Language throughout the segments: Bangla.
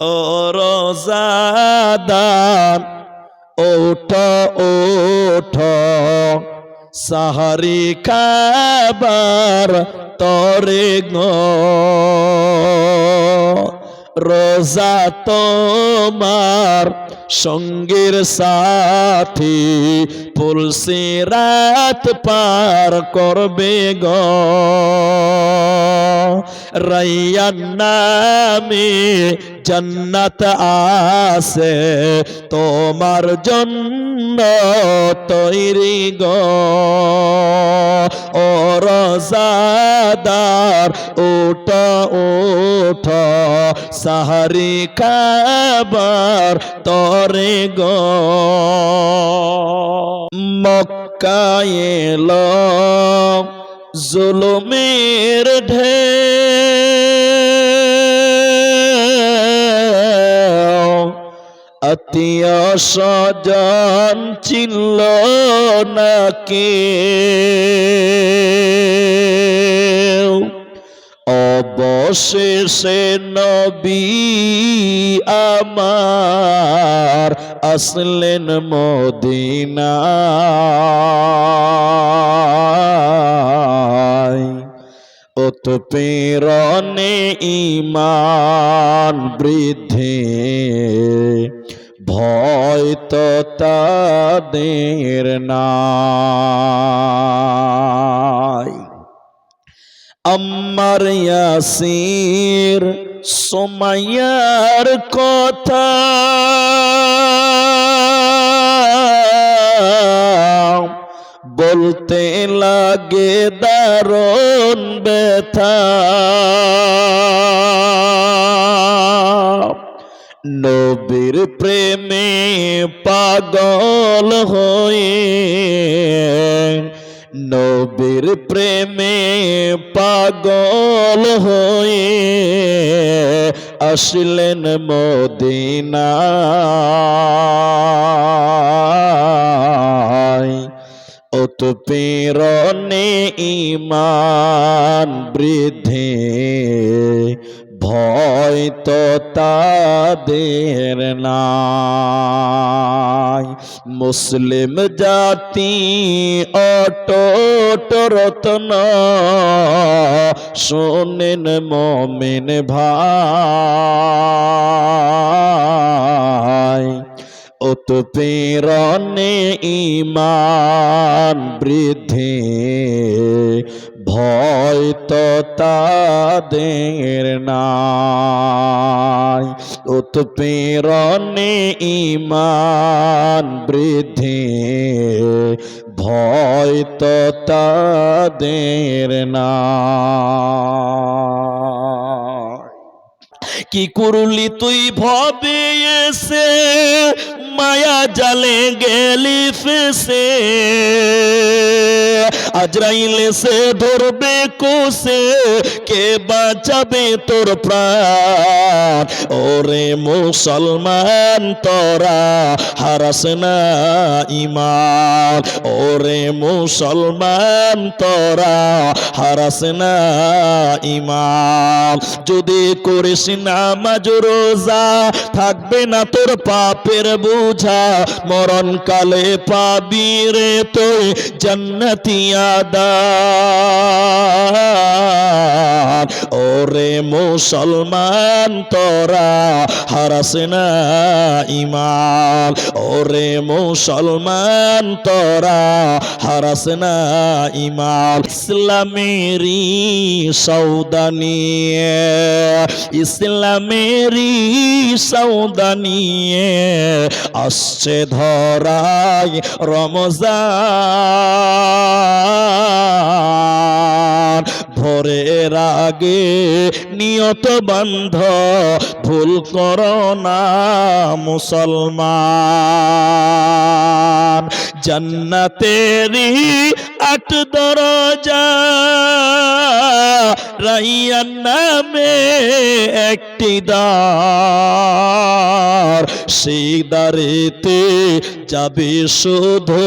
ও রোজাদার, ওঠ ওঠ। সাহারি খাবার তরে রোজা তোমার সঙ্গীর সাথী পুলসি রাত পার করবে গ। রাইয়ান নামে জন্নত আসে তোমার জন্য তৈরি গ। ও রোজাদার ওঠ ওঠ সাহারি খাবার তরে গ। মক্কায় জুলুমের ঢেউ আত্মীয় স্বজন চিনল নাকি? অবশেষে নবী আমার আসলেন মদিনায়। অত প্রেরণে ইমান বৃদ্ধি ভয় তো তাদের নাই। আমার ইয়াসির সোমাইয়ার কথা বলতে লাগে দারুণ ব্যথা। নবীর প্রেমে পাগল হয়ে নবীর প্রেমে পাগল হয়ে আসলেন মদিনায়। অত প্রেরণে ইমান বৃদ্ধি তো তাদের নাই। মুসলিম জাতি অটোট রতন। শোনেন মমিন ভাই। প্রেরণে ইমান বৃদ্ধি। ভয় তো তাদের নাই। প্রেরণে ইমান বৃদ্ধি। ভয় তো তাদের নাই। কি করলি তুই ভবে এসে মায়া জালে গেলি ফেসে। আজরাইলে সে ধরবে কোসে কে বাঁচাবে তোর প্রাণ? ওরে মুসলমান, তোরা হারাস না ইমান ওরে মুসলমান, তোরা হারাস না ইমান যদি করিস নামাজ রোজা থাকবে না তোর পাপের বোঝা মরণ কালে পাবি রে তুই জন্নতি আদার ওরে মুসলমান, তোরা হারাস না ইমান ওরে মুসলমান, তোরা হারাস না ইমান ইসলামেরি সৌদানিয়ে ইসলামেরি সৌদানিয়ে আসছে ধরাই রমজান। ধরে আগে নিয়ত বন্ধ, ভুল করো না মুসলমান। জন্নতেরি আট দরজা রাইয়ান নামে একটি পর সেই দারেতে যাবে শুধু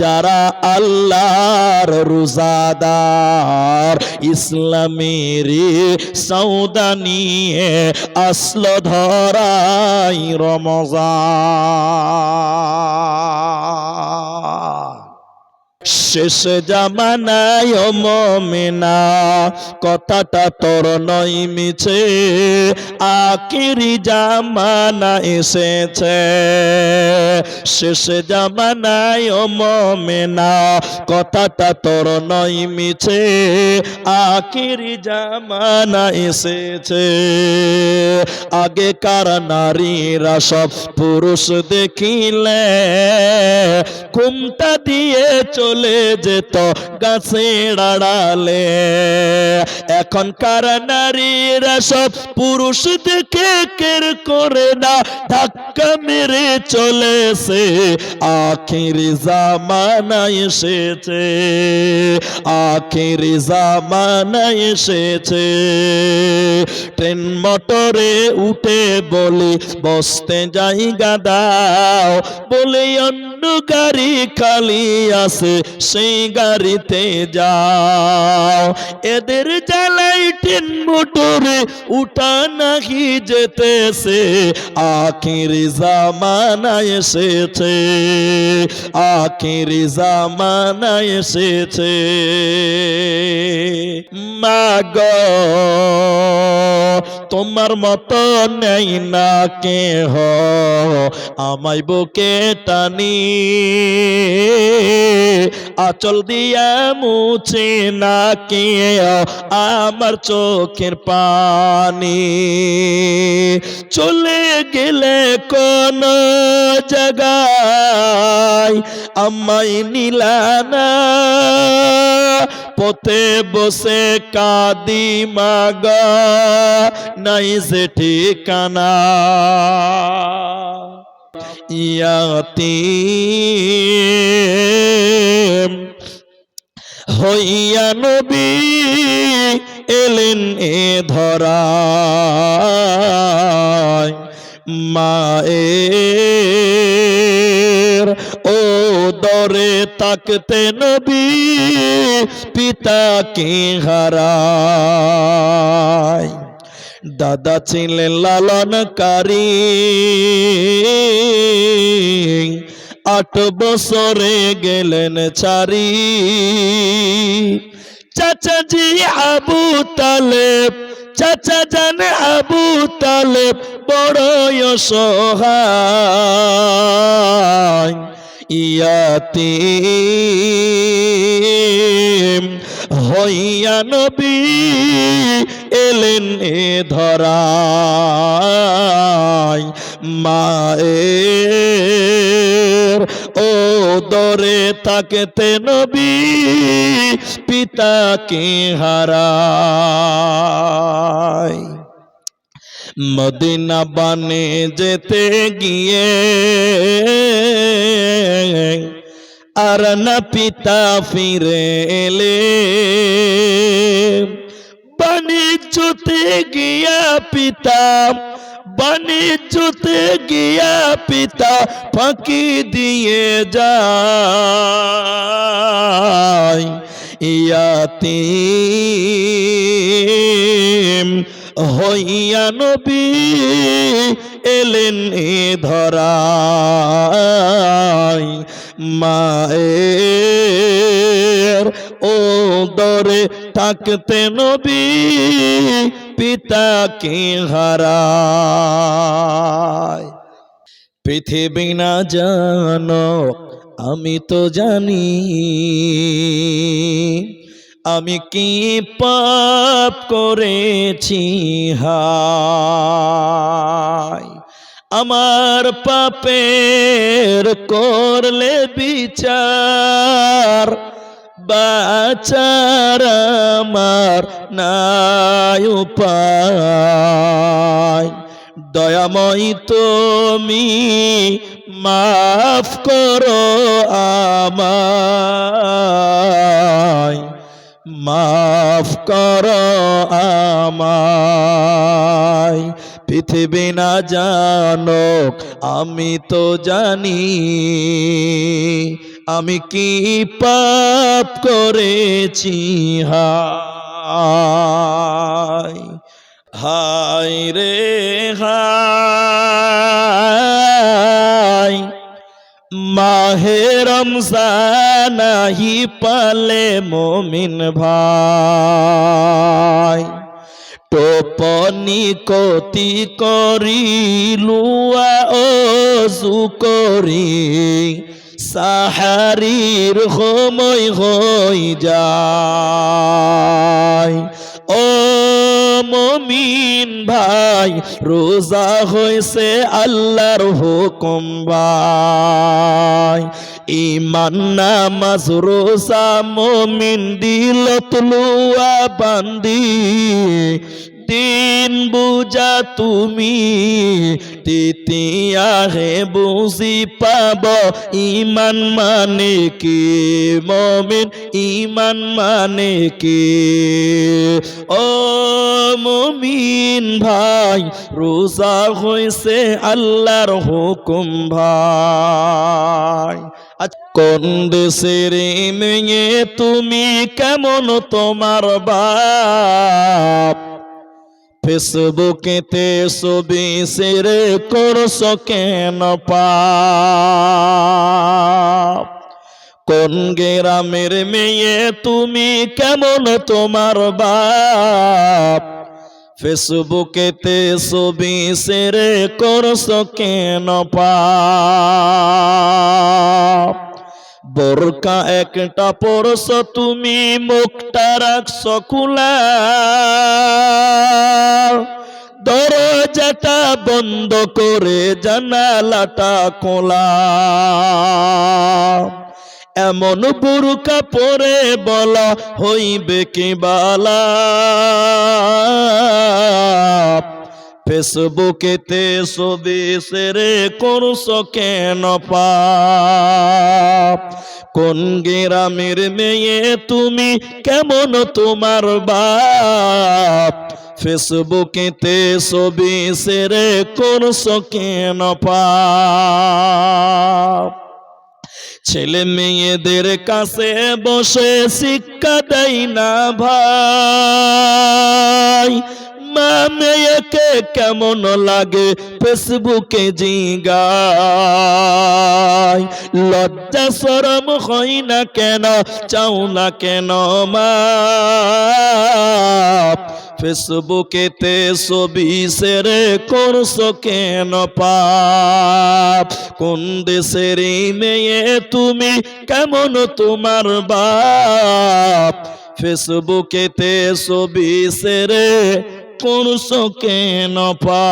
যারা আল্লাহর রোজাদার। ইসলামের সৌদা নিয়ে আসল ধরাই রমজান। শেষ জামানায় মমেনা, কথাটা তোর নই মিছে আকিরি জামানা এসেছে। শেষ জামানায় মমেনা, কথাটা তোর নই মিছে আকিরি জামানা এসেছে। আগেকার নারীরা সব পুরুষ দেখিলে কুমটা দিয়ে চলে যেত গাছের আড়ালে। এখনকার নারীরা সব পুরুষ দেখে কের করে না, ধাক্কা মেরে চলেছে। আখিরি জামানা এসেছে, আখিরি জামানা এসেছে। ট্রেন মোটরে উঠে বলি, বসতে জায়গা দাও। বলে, অন্য গাড়ি খালি আছে সেই গাড়িতে যাও। এদের জ্বালাই ট্রেন মোটরে উঠা নাহি যেতেছে। আখিরি জামানা এসেছে, আখিরি জামানা এসেছে। মাগ, তোমার মতো নেই না কে হ আমায় বুকে টানি। আচল দিয়া মুছে না কে আমার চোখের পানি। চলে গেলে কোন জায়গায় আমায় নিলানা পথে বসে কাদি মাগা, নাই সে ঠিকানা। ইয়াতিম। হইয়া নবী এলেন এ ধরায় মায়ের। ও দরে তাকতে নবী পিতাকে হারায়। দাদা ছিলেন লালনকারী। আট বছরে গেলেন চারি চাচাজি আবু তালেব, চাচা জান আবু তালেব বড় সহায় ইয়াতিম হইয়া নবী এলেন এ ধরায় মায়ের ও দরে থাকতে নবী পিতাকে হারায় মদিনা বানে যেতে গিয়ে আর না পিতা ফিরে এলে। বাণিজ্যতে গিয়া পিতা বাণিজ্যতে গিয়া পিতা ফাঁকি দিয়ে যায়। ইয়াতিম হইয়া নবী এলেন এ ধরায়। মায়ের ও দরে থাকতে নবী, পিতাকে হারায়। পৃথিবী না জানো, আমি তো জানি। আমি কি পাপ করেছি? হায়, আমার পাপের করলে বিচার। বাচার আমার নাই উপায়। দয়াময় তুমি মাফ করো আমায়। মাফ করো আমায়। পৃথিবী না জানক, আমি তো জানি। আমি কি পাপ করেছি? হায় হায় রে, হায়। মাহে রমজানাহি পালে মমিন ভাই। টোপনি কতি করি লুয়া অজু করি। সাহারির সময় হই যায়। ও মমিন ভাই, রোজা হয়েছে আল্লাহর হুকুম ভাই। ইমান নামাজ, রোজা মমিন দিল তুলুয়া বান্দি। দিন বুঝা তুমি তৃতীয়া হে বুঝি পাব। ইমান মানে কি? মমিন, ইমান মানে কি? ও মমিন ভাই রোজা হয়েছে আল্লাহর হুকুম ভাই। কোন দেশের মেয়ে তুমি, কেমন তোমার বাপ? ফেসবুকেতে ছবি সেরে করছ কেন পাপ? কোন গ্রামের মেয়ে তুমি কেমন তোমার বাপ? ফেসবুকেতে ছবি সেরে করছ কেন পাপ? বোরকা একটা পরশ তুমি মুখটা রাখছ খুলা। দরজাটা বন্ধ করে জানালাটা খোলা। এমন বুরকা পরে বলা হইবে কি বালা? ফেসবুকেতে ছবি সেরে করছ কেন পাপ? কোন গ্রামের মেয়ে তুমি, কেমন তোমার বাপ? ফেসবুকেতে ছবি সেরে করছ কেন পাপ? ছেলে মেয়েদের কাছে বসে শিক্ষা দেয় না ভাই। মা মেয়েকে কেমন লাগে? ফেসবুকে জিগায় লজ্জা সরম হয় না কেন? চাও না কেন মা ফেসবুকেতে ছবি সেরে করছ কেন পাপ? কোন দেশের মেয়ে তুমি? কেমন তোমার বাপ? ফেসবুকেতে ছবি সেরে করছ কেন পা